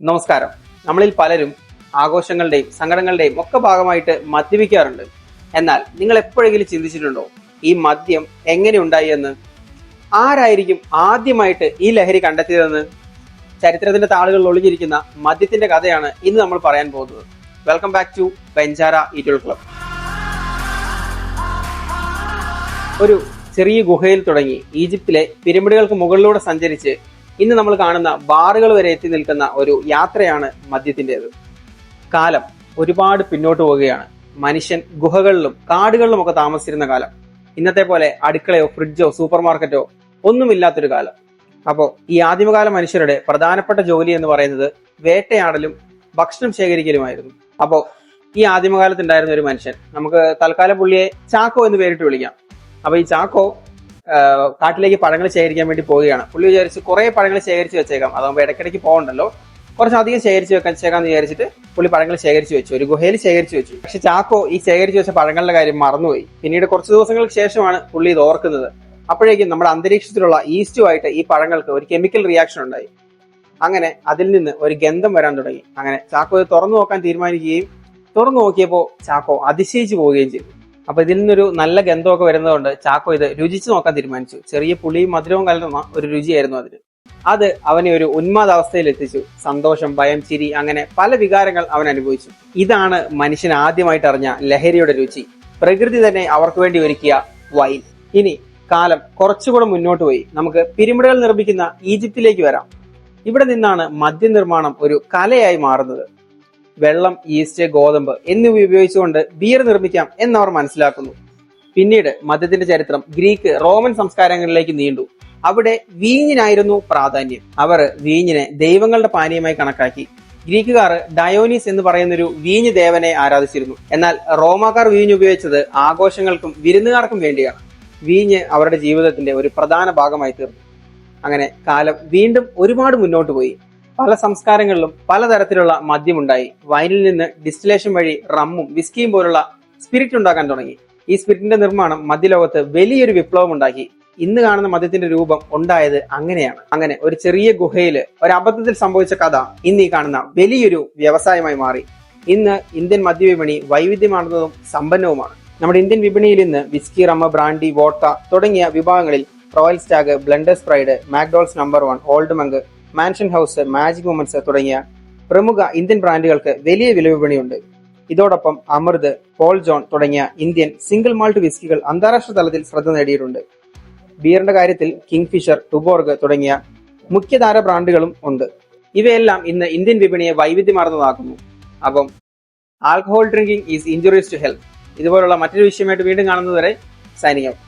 നമസ്കാരം. നമ്മളിൽ പലരും ആഘോഷങ്ങളുടെയും സങ്കടങ്ങളുടെയും ഒക്കെ ഭാഗമായിട്ട് മദ്യപിക്കാറുണ്ട്. എന്നാൽ നിങ്ങൾ എപ്പോഴെങ്കിലും ചിന്തിച്ചിട്ടുണ്ടോ? ഈ മദ്യം എങ്ങനെ ഉണ്ടായി എന്ന്? ആരായിരിക്കും ആദ്യമായിട്ട് ഈ ലഹരി കണ്ടെത്തിയതെന്ന്? ചരിത്രത്തിന്റെ താളുകളിൽ ഒളിഞ്ഞിരിക്കുന്ന മദ്യത്തിന്റെ കഥയാണ് ഇന്ന് നമ്മൾ പറയാൻ പോകുന്നത്. വെൽക്കം ബാക്ക് ടു ബെഞ്ചാര ഈറ്റുൾ ക്ലബ് ഒരു ചെറിയ ഗുഹയിൽ തുടങ്ങി ഈജിപ്തിലെ പിരമിഡുകൾക്ക് മുകളിലൂടെ സഞ്ചരിച്ച് ഇന്ന് നമ്മൾ കാണുന്ന ബാറുകൾ വരെ എത്തി നിൽക്കുന്ന ഒരു യാത്രയാണ് മദ്യത്തിന്റെത്. കാലം ഒരുപാട് പിന്നോട്ട് പോവുകയാണ്. മനുഷ്യൻ ഗുഹകളിലും കാടുകളിലും ഒക്കെ താമസിച്ചിരുന്ന കാലം. ഇന്നത്തെ പോലെ അടുക്കളയോ ഫ്രിഡ്ജോ സൂപ്പർ മാർക്കറ്റോ ഒന്നുമില്ലാത്തൊരു കാലം. അപ്പോൾ ഈ ആദിമകാല മനുഷ്യരുടെ പ്രധാനപ്പെട്ട ജോലി എന്ന് പറയുന്നത് വേട്ടയാടലും ഭക്ഷണം ശേഖരിക്കലുമായിരുന്നു. അപ്പോൾ ഈ ആദിമകാലത്തുണ്ടായിരുന്ന ഒരു മനുഷ്യൻ നമുക്ക് തൽക്കാലം പുള്ളിയെ ചാക്കോ എന്ന് പേരിട്ട് വിളിക്കാം. അപ്പോൾ ഈ ചാക്കോ കാട്ടിലേക്ക് പഴങ്ങൾ ശേഖരിക്കാൻ വേണ്ടി പോവുകയാണ്. പുള്ളി വിചാരിച്ച് കുറെ പഴങ്ങൾ ശേഖരിച്ച് വെച്ചേക്കാം. അതാകുമ്പോൾ ഇടയ്ക്കിടയ്ക്ക് പോകണ്ടല്ലോ കുറച്ചധികം ശേഖരിച്ച് വെക്കാൻ വെച്ചേക്കാന്ന് വിചാരിച്ചിട്ട് പുള്ളി പഴങ്ങൾ ശേഖരിച്ച് വെച്ചു. ഒരു ഗുഹയിൽ ശേഖരിച്ച് വെച്ചു. പക്ഷെ ചാക്കോ ഈ ശേഖരിച്ച് വെച്ച പഴങ്ങളുടെ കാര്യം മറന്നുപോയി. പിന്നീട് കുറച്ച് ദിവസങ്ങൾക്ക് ശേഷമാണ് പുള്ളി ഇത് ഓർക്കുന്നത്. അപ്പോഴേക്കും നമ്മുടെ അന്തരീക്ഷത്തിലുള്ള ഈസ്റ്റുമായിട്ട് ഈ പഴങ്ങൾക്ക് ഒരു കെമിക്കൽ റിയാക്ഷൻ ഉണ്ടായി. അങ്ങനെ അതിൽ നിന്ന് ഒരു ഗന്ധം വരാൻ തുടങ്ങി. അങ്ങനെ ചാക്കോ ഇത് തുറന്നു നോക്കാൻ തീരുമാനിക്കുകയും തുറന്നു നോക്കിയപ്പോൾ ചാക്കോ അതിശയിച്ചു പോവുകയും ചെയ്തു. അപ്പൊ ഇതിൽ നിന്നൊരു നല്ല ഗന്ധമൊക്കെ വരുന്നതുകൊണ്ട് ചാക്കോ ഇത് രുചിച്ചു നോക്കാൻ തീരുമാനിച്ചു. ചെറിയ പുളിയും മധുരവും കലർന്ന ഒരു രുചിയായിരുന്നു അതിന്. അത് അവനെ ഒരു ഉന്മാദാവസ്ഥയിൽ എത്തിച്ചു സന്തോഷം ഭയം ചിരി അങ്ങനെ പല വികാരങ്ങൾ അവൻ അനുഭവിച്ചു. ഇതാണ് മനുഷ്യൻ ആദ്യമായിട്ട് അറിഞ്ഞ ലഹരിയുടെ രുചി. പ്രകൃതി തന്നെ അവർക്ക് വേണ്ടി ഒരുക്കിയ വൈൻ. ഇനി കാലം കുറച്ചുകൂടെ മുന്നോട്ട് പോയി. നമുക്ക് പിരമിഡുകൾ നിർമ്മിക്കുന്ന ഈജിപ്തിലേക്ക് വരാം. ഇവിടെ നിന്നാണ് മദ്യനിർമ്മാണം ഒരു കലയായി മാറുന്നത്. വെള്ളം ഈസ്റ്റ് ഗോതമ്പ് എന്നിവ ഉപയോഗിച്ചുകൊണ്ട് ബിയർ നിർമ്മിക്കാം എന്നവർ മനസ്സിലാക്കുന്നു. പിന്നീട് മദ്യത്തിന്റെ ചരിത്രം ഗ്രീക്ക് റോമൻ സംസ്കാരങ്ങളിലേക്ക് നീണ്ടു. അവിടെ വീഞ്ഞിനായിരുന്നു പ്രാധാന്യം. അവർ വീഞ്ഞിനെ ദൈവങ്ങളുടെ പാനീയമായി കണക്കാക്കി. ഗ്രീക്കുകാർ ഡയോനീസ് എന്ന് പറയുന്നൊരു വീഞ്ഞ് ദേവനെ ആരാധിച്ചിരുന്നു. എന്നാൽ റോമാക്കാർ വീഞ്ഞ് ഉപയോഗിച്ചത് ആഘോഷങ്ങൾക്കും വിരുന്നുകാർക്കും വേണ്ടിയാണ്. വീഞ്ഞ് അവരുടെ ജീവിതത്തിന്റെ ഒരു പ്രധാന ഭാഗമായി തീർന്നു. അങ്ങനെ കാലം വീണ്ടും ഒരുപാട് മുന്നോട്ട് പോയി. പല സംസ്കാരങ്ങളിലും പലതരത്തിലുള്ള മദ്യമുണ്ടായി. വൈനിൽ നിന്ന് ഡിസ്റ്റിലേഷൻ വഴി റമ്മും വിസ്കിയും പോലുള്ള സ്പിരിറ്റ് ഉണ്ടാക്കാൻ തുടങ്ങി. ഈ സ്പിരിറ്റിന്റെ നിർമ്മാണം മദ്യലോകത്ത് വലിയൊരു വിപ്ലവം ഉണ്ടാക്കി ഇന്ന് കാണുന്ന മദ്യത്തിന്റെ രൂപം ഉണ്ടായത് അങ്ങനെയാണ്. അങ്ങനെ ഒരു ചെറിയ ഗുഹയിൽ ഒരു അബദ്ധത്തിൽ സംഭവിച്ച കഥ ഇന്ന് ഈ കാണുന്ന വലിയൊരു വ്യവസായമായി മാറി. ഇന്ന് ഇന്ത്യൻ മദ്യവിപണി വൈവിധ്യമാർന്നതും സമ്പന്നവുമാണ്. നമ്മുടെ ഇന്ത്യൻ വിപണിയിൽ ഇന്ന് വിസ്കി റമ്മ ബ്രാൻഡി വോട്ട തുടങ്ങിയ വിഭാഗങ്ങളിൽ Royal Stag Blenders Pride McDowell's number one Old Monk Mansion House Magic Moments തുടങ്ങിയ പ്രമുഖ ഇന്ത്യൻ ബ്രാൻഡുകൾക്ക് വലിയ വില വിപണിയുണ്ട് ഇതോടൊപ്പം അമൃത് പോൾ ജോൺ തുടങ്ങിയ ഇന്ത്യൻ സിംഗിൾ മാൾട്ട് വിസ്കികൾ അന്താരാഷ്ട്ര തലത്തിൽ ശ്രദ്ധ നേടിയിട്ടുണ്ട്. ബിയറിന്റെ കാര്യത്തിൽ കിങ് ഫിഷർ ടുബോർഗ് തുടങ്ങിയ മുഖ്യധാര ബ്രാൻഡുകളും ഉണ്ട്. ഇവയെല്ലാം ഇന്ന് ഇന്ത്യൻ വിപണിയെ വൈവിധ്യമാർന്നതാക്കുന്നു. അപ്പം alcohol drinking is injuries to health ഇതുപോലുള്ള മറ്റൊരു വിഷയമായിട്ട് വീണ്ടും കാണുന്നതുവരെ ഔട്ട്